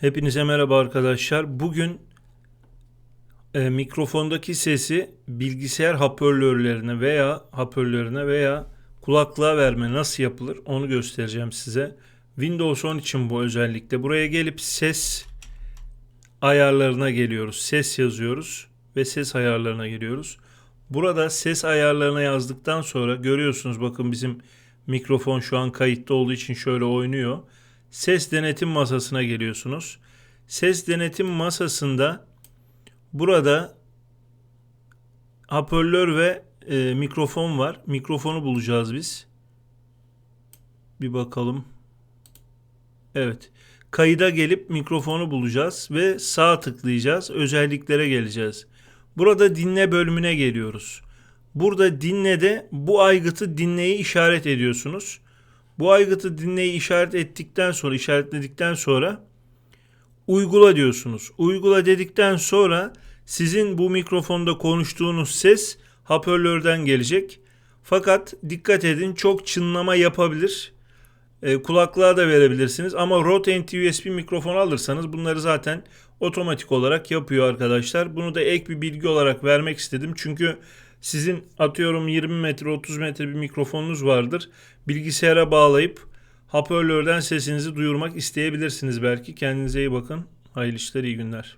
Hepinize merhaba arkadaşlar. Bugün e, mikrofondaki sesi bilgisayar hoparlörlerine veya hoparlörüne veya kulaklığa verme nasıl yapılır onu göstereceğim size. Windows 10 için bu özellikle. Buraya gelip ses ayarlarına geliyoruz. Ses yazıyoruz ve ses ayarlarına geliyoruz. Burada ses ayarlarına yazdıktan sonra görüyorsunuz bakın bizim mikrofon şu an kayıtta olduğu için şöyle oynuyor. Ses denetim masasına geliyorsunuz. Ses denetim masasında burada hoparlör ve e, mikrofon var. Mikrofonu bulacağız biz. Bir bakalım. Evet. Kayıda gelip mikrofonu bulacağız ve sağ tıklayacağız. Özelliklere geleceğiz. Burada dinle bölümüne geliyoruz. Burada dinlede bu aygıtı dinleyi işaret ediyorsunuz. Bu aygıtı dinleyi işaret ettikten sonra, işaretledikten sonra uygula diyorsunuz. Uygula dedikten sonra sizin bu mikrofonda konuştuğunuz ses hoparlörden gelecek. Fakat dikkat edin çok çınlama yapabilir. E, kulaklığa da verebilirsiniz ama Rode NT USB mikrofon alırsanız bunları zaten otomatik olarak yapıyor arkadaşlar. Bunu da ek bir bilgi olarak vermek istedim. Çünkü sizin atıyorum 20 metre 30 metre bir mikrofonunuz vardır. Bilgisayara bağlayıp hoparlörden sesinizi duyurmak isteyebilirsiniz belki. Kendinize iyi bakın. Hayırlı işler, iyi günler.